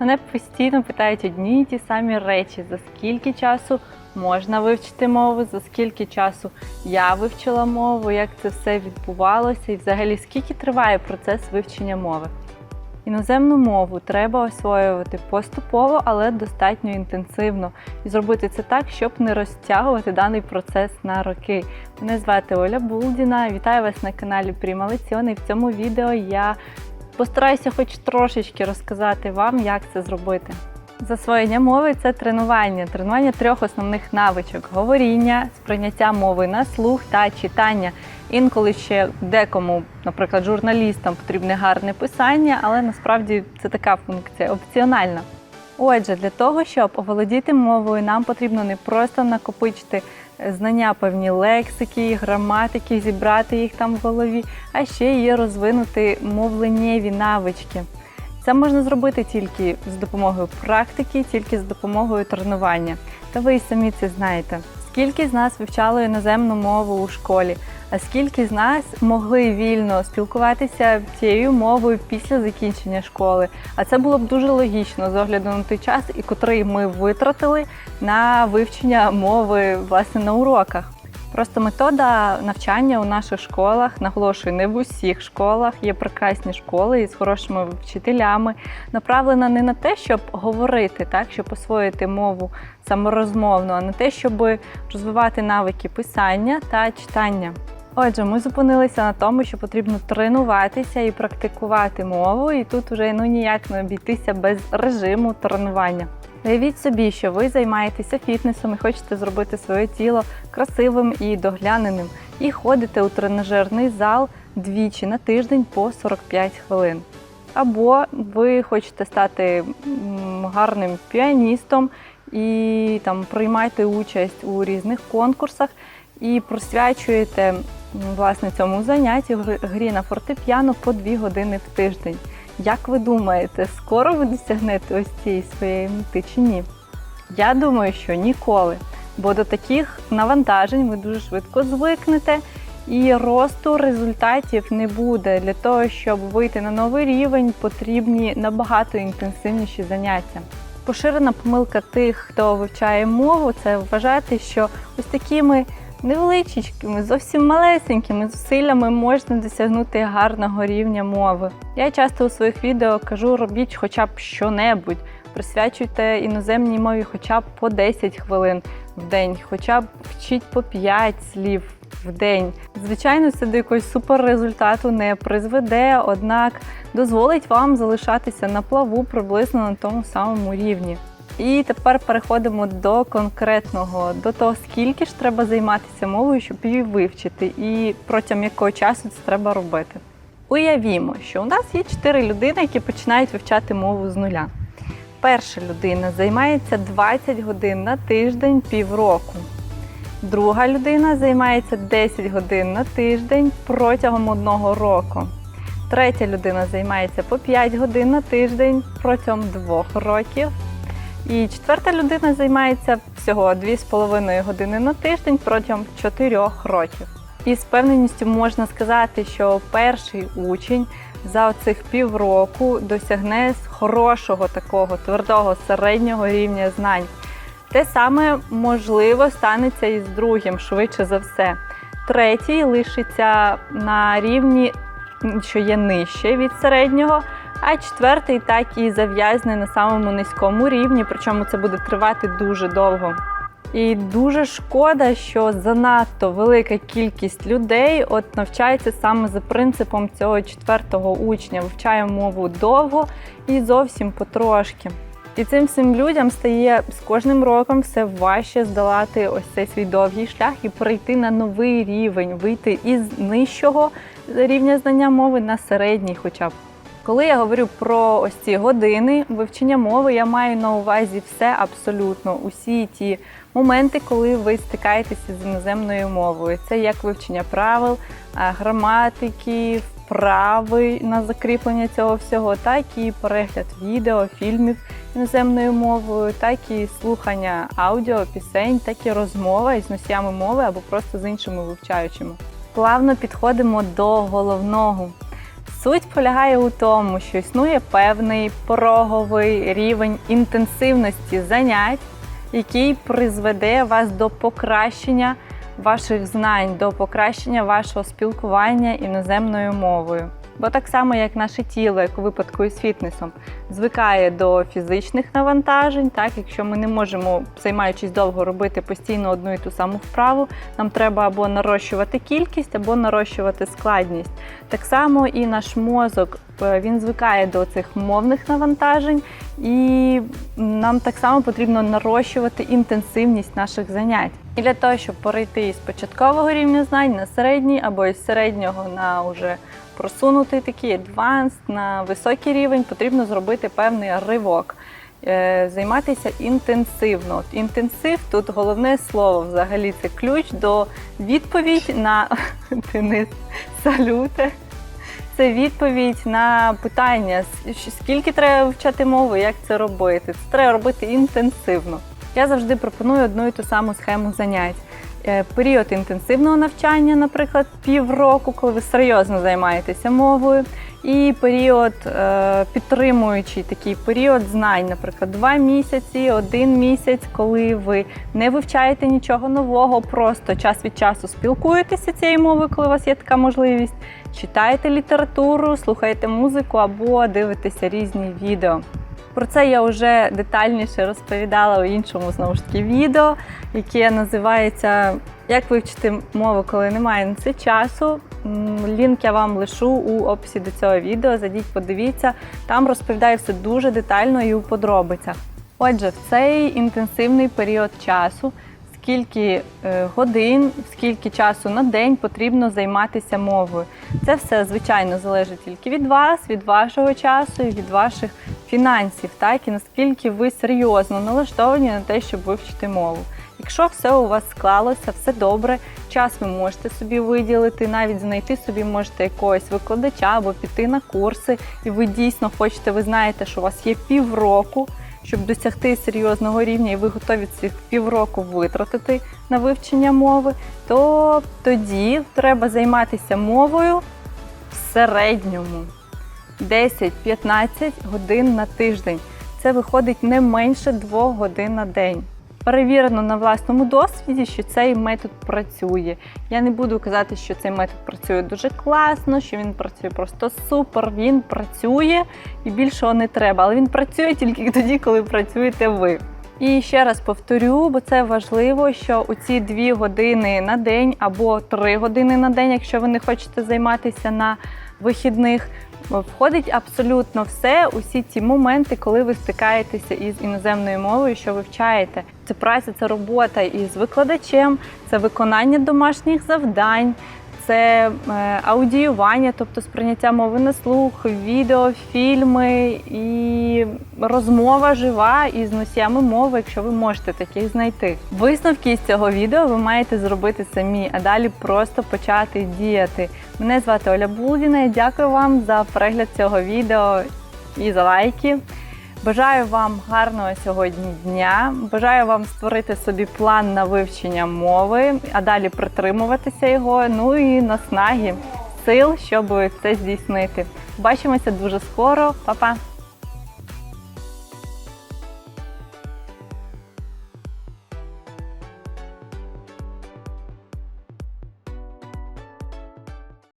Мене постійно питають одні і ті самі речі: за скільки часу можна вивчити мову, за скільки часу я вивчила мову, як це все відбувалося, і взагалі скільки триває процес вивчення мови. Іноземну мову треба освоювати поступово, але достатньо інтенсивно. І зробити це так, щоб не розтягувати даний процес на роки. Мене звати Оля Булдіна. Вітаю вас на каналі Пріма Леціони. В цьому відео я постараюся хоч трошечки розказати вам, як це зробити. Засвоєння мови це тренування, тренування трьох основних навичок: говоріння, сприйняття мови на слух та читання. Інколи ще декому, наприклад, журналістам потрібне гарне писання, але насправді це така функція опціональна. Отже, для того, щоб оволодіти мовою, нам потрібно не просто накопичити знання певні лексики, граматики, зібрати їх там в голові, а ще є розвинути мовленнєві навички. Це можна зробити тільки з допомогою практики, тільки з допомогою тренування. Та ви й самі це знаєте. Скільки з нас вивчали іноземну мову у школі, скільки з нас могли вільно спілкуватися цією мовою після закінчення школи? А це було б дуже логічно з огляду на той час, і котрий ми витратили на вивчення мови власне на уроках. Просто метода навчання у наших школах, наголошую, не в усіх школах є прекрасні школи із хорошими вчителями, направлена не на те, щоб говорити, так, щоб освоїти мову саморозмовно, а на те, щоб розвивати навики писання та читання. Отже, ми зупинилися на тому, що потрібно тренуватися і практикувати мову, і тут вже ну ніяк не обійтися без режиму тренування. Уявіть собі, що ви займаєтеся фітнесом і хочете зробити своє тіло красивим і догляненим, і ходите у тренажерний зал двічі на тиждень по 45 хвилин. Або ви хочете стати гарним піаністом і там приймаєте участь у різних конкурсах і присвячуєте м, власне цьому занятті грі на фортепіано по 2 години в тиждень. Як ви думаєте, скоро ви досягнете ось цієї своєї мети чи ні? Я думаю, що ніколи. Бо до таких навантажень ви дуже швидко звикнете, і росту результатів не буде. Для того, щоб вийти на новий рівень, потрібні набагато інтенсивніші заняття. Поширена помилка тих, хто вивчає мову, це вважати, що ось такими невеличкими, зовсім малесенькими зусиллями можна досягнути гарного рівня мови. Я часто у своїх відео кажу, робіть хоча б що-небудь, присвячуйте іноземній мові хоча б по 10 хвилин в день, хоча б вчіть по 5 слів в день. Звичайно, це до якогось суперрезультату не призведе, однак дозволить вам залишатися на плаву приблизно на тому самому рівні. І тепер переходимо до конкретного, до того, скільки ж треба займатися мовою, щоб її вивчити, і протягом якого часу це треба робити. Уявімо, що у нас є чотири людини, які починають вивчати мову з нуля. Перша людина займається 20 годин на тиждень півроку. Друга людина займається 10 годин на тиждень протягом одного року. Третя людина займається по 5 годин на тиждень протягом двох років. І четверта людина займається всього 2,5 години на тиждень протягом 4 років. І з певненістю можна сказати, що перший учень за оцих півроку досягне хорошого такого твердого середнього рівня знань. Те саме можливо станеться і з другим, швидше за все. Третій лишиться на рівні, що є нижче від середнього, а четвертий так і зав'язне на самому низькому рівні, причому це буде тривати дуже довго. І дуже шкода, що занадто велика кількість людей от навчається саме за принципом цього четвертого учня, вивчає мову довго і зовсім потрошки. І цим всім людям стає з кожним роком все важче здолати ось цей свій довгий шлях і перейти на новий рівень, вийти із нижчого рівня знання мови на середній, хоча б. Коли я говорю про ось ці години вивчення мови, я маю на увазі все абсолютно, усі ті моменти, коли ви стикаєтеся з іноземною мовою. Це як вивчення правил, граматики, вправи на закріплення цього всього, так і перегляд відео, фільмів іноземною мовою, так і слухання аудіо, пісень, так і розмова із носіями мови або просто з іншими вивчаючими. Плавно підходимо до головного. Суть полягає у тому, що існує певний пороговий рівень інтенсивності занять, який призведе вас до покращення ваших знань, до покращення вашого спілкування іноземною мовою. Бо так само, як наше тіло, як у випадку із фітнесом, звикає до фізичних навантажень, так якщо ми не можемо, займаючись довго, робити постійно одну і ту саму вправу, нам треба або нарощувати кількість, або нарощувати складність. Так само і наш мозок він звикає до цих мовних навантажень, і нам так само потрібно нарощувати інтенсивність наших занять. І для того, щоб перейти із початкового рівня знань на середній або із середнього на уже просунутий такий адванс на високий рівень, потрібно зробити певний ривок. Е, Займатися інтенсивно. Інтенсив тут головне слово взагалі це ключ до відповідь на Денис, салюте. Це відповідь на питання, скільки треба вивчати мову, як це робити. Це треба робити інтенсивно. Я завжди пропоную одну і ту саму схему занять. Е, Період інтенсивного навчання, наприклад, півроку, коли ви серйозно займаєтеся мовою, і період е, підтримуючий такий період знань, наприклад, два місяці, один місяць, коли ви не вивчаєте нічого нового, просто час від часу спілкуєтеся цією мовою, коли у вас є така можливість, читаєте літературу, слухаєте музику або дивитеся різні відео. Про це я вже детальніше розповідала у іншому знову ж таки відео, яке називається Як вивчити мову, коли немає на це часу. Лінк я вам лишу у описі до цього відео. Зайдіть, подивіться. Там розповідаю все дуже детально і у подробицях. Отже, в цей інтенсивний період часу, скільки е, годин, скільки часу на день потрібно займатися мовою. Це все, звичайно, залежить тільки від вас, від вашого часу і від ваших фінансів, так і наскільки ви серйозно налаштовані на те, щоб вивчити мову. Якщо все у вас склалося, все добре, час ви можете собі виділити, навіть знайти собі можете якогось викладача або піти на курси, і ви дійсно хочете, ви знаєте, що у вас є півроку, щоб досягти серйозного рівня, і ви готові цих півроку витратити на вивчення мови, то тоді треба займатися мовою в середньому 10-15 годин на тиждень. Це виходить не менше 2 годин на день. Перевірено на власному досвіді, що цей метод працює. Я не буду казати, що цей метод працює дуже класно, що він працює просто супер. Він працює і більшого не треба. Але він працює тільки тоді, коли працюєте ви. І ще раз повторю, бо це важливо, що у ці дві години на день або три години на день, якщо ви не хочете займатися на вихідних, входить абсолютно все, усі ці моменти, коли ви стикаєтеся із іноземною мовою, що вивчаєте. Це праця, це робота із викладачем, це виконання домашніх завдань. Це е, аудіювання, тобто сприйняття мови на слух, відео, фільми і розмова жива із носіями мови, якщо ви можете таких знайти. Висновки з цього відео ви маєте зробити самі, а далі просто почати діяти. Мене звати Оля Булдіна. Дякую вам за перегляд цього відео і за лайки. Бажаю вам гарного сьогодні дня. Бажаю вам створити собі план на вивчення мови, а далі притримуватися його. Ну і наснаги, сил, щоб це здійснити. Бачимося дуже скоро. Па-па!